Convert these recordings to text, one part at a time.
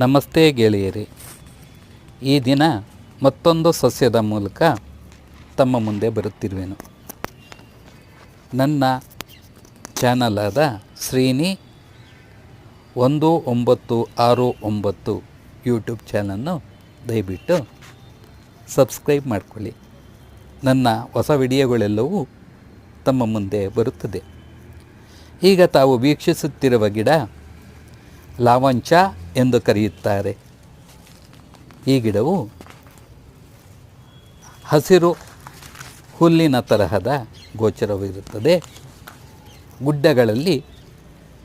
ನಮಸ್ತೆ ಗೆಳೆಯರಿ. ಈ ದಿನ ಮತ್ತೊಂದು ಸಸ್ಯದ ಮೂಲಕ ತಮ್ಮ ಮುಂದೆ ಬರುತ್ತಿರುವೆನು. ನನ್ನ ಚಾನಲಾದ ಶ್ರೀನಿ ಒಂದು ಒಂಬತ್ತು ಆರು ಒಂಬತ್ತು ಯೂಟ್ಯೂಬ್ ಚಾನಲ್ನು ದಯವಿಟ್ಟು ಸಬ್ಸ್ಕ್ರೈಬ್ ಮಾಡಿಕೊಳ್ಳಿ. ನನ್ನ ಹೊಸ ವಿಡಿಯೋಗಳೆಲ್ಲವೂ ತಮ್ಮ ಮುಂದೆ ಬರುತ್ತದೆ. ಈಗ ತಾವು ವೀಕ್ಷಿಸುತ್ತಿರುವ ಗಿಡ ಲಾವಂಚ ಎಂದು ಕರೆಯುತ್ತಾರೆ. ಈ ಗಿಡವು ಹಸಿರು ಹುಲ್ಲಿನ ತರಹದ ಗೋಚರವಿರುತ್ತದೆ. ಗುಡ್ಡಗಳಲ್ಲಿ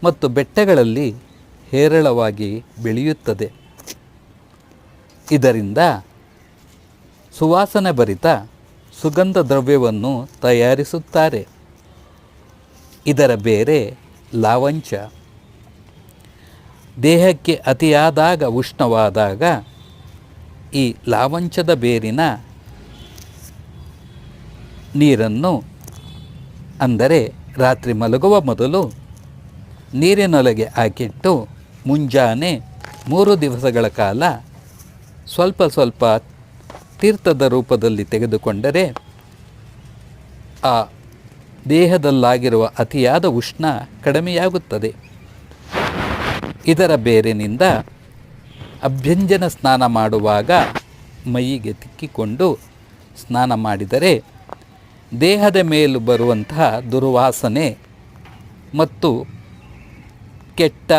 ಮತ್ತು ಬೆಟ್ಟಗಳಲ್ಲಿ ಹೇರಳವಾಗಿ ಬೆಳೆಯುತ್ತದೆ. ಇದರಿಂದ ಸುವಾಸನೆ ಭರಿತ ಸುಗಂಧ ದ್ರವ್ಯವನ್ನು ತಯಾರಿಸುತ್ತಾರೆ. ಇದರ ಬೇರೆ ಲಾವಂಚ ದೇಹಕ್ಕೆ ಅತಿಯಾದಾಗ, ಉಷ್ಣವಾದಾಗ ಈ ಲಾವಂಚದ ಬೇರಿನ ನೀರನ್ನು ಅಂದರೆ ರಾತ್ರಿ ಮಲಗುವ ಮೊದಲು ನೀರಿನೊಳಗೆ ಹಾಕಿಟ್ಟು ಮುಂಜಾನೆ ಮೂರು ದಿವಸಗಳ ಕಾಲ ಸ್ವಲ್ಪ ಸ್ವಲ್ಪ ತೀರ್ಥದ ರೂಪದಲ್ಲಿ ತೆಗೆದುಕೊಂಡರೆ ಆ ದೇಹದಲ್ಲಾಗಿರುವ ಅತಿಯಾದ ಉಷ್ಣ ಕಡಿಮೆಯಾಗುತ್ತದೆ. ಇದರ ಬೇರಿನಿಂದ ಅಭ್ಯಂಜನ ಸ್ನಾನ ಮಾಡುವಾಗ ಮೈಗೆ ತಿಕ್ಕಿಕೊಂಡು ಸ್ನಾನ ಮಾಡಿದರೆ ದೇಹದ ಮೇಲೆ ಬರುವಂತಹ ದುರ್ವಾಸನೆ ಮತ್ತು ಕೆಟ್ಟ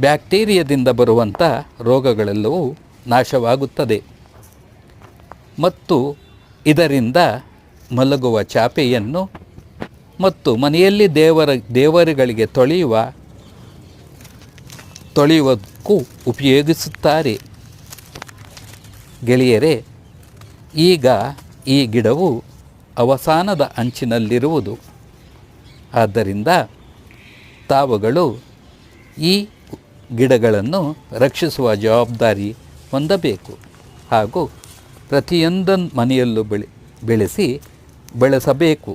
ಬ್ಯಾಕ್ಟೀರಿಯಾದಿಂದ ಬರುವಂಥ ರೋಗಗಳೆಲ್ಲವೂ ನಾಶವಾಗುತ್ತದೆ. ಮತ್ತು ಇದರಿಂದ ಮಲಗುವ ಚಾಪೆಯನ್ನು ಮತ್ತು ಮನೆಯಲ್ಲಿ ದೇವರ ದೇವರುಗಳಿಗೆ ತೊಳೆಯುವ ತೊಳೆಯುವುದಕ್ಕೂ ಉಪಯೋಗಿಸುತ್ತಾರೆ. ಗೆಳೆಯರೇ, ಈಗ ಈ ಗಿಡವು ಅವಸಾನದ ಅಂಚಿನಲ್ಲಿರುವುದು. ಆದ್ದರಿಂದ ತಾವುಗಳು ಈ ಗಿಡಗಳನ್ನು ರಕ್ಷಿಸುವ ಜವಾಬ್ದಾರಿ ಹೊಂದಬೇಕು ಹಾಗೂ ಪ್ರತಿಯೊಂದನ್ನು ಮನೆಯಲ್ಲೂ ಬೆಳೆ, ಬೆಳೆಸಿ ಬೆಳೆಸಬೇಕು.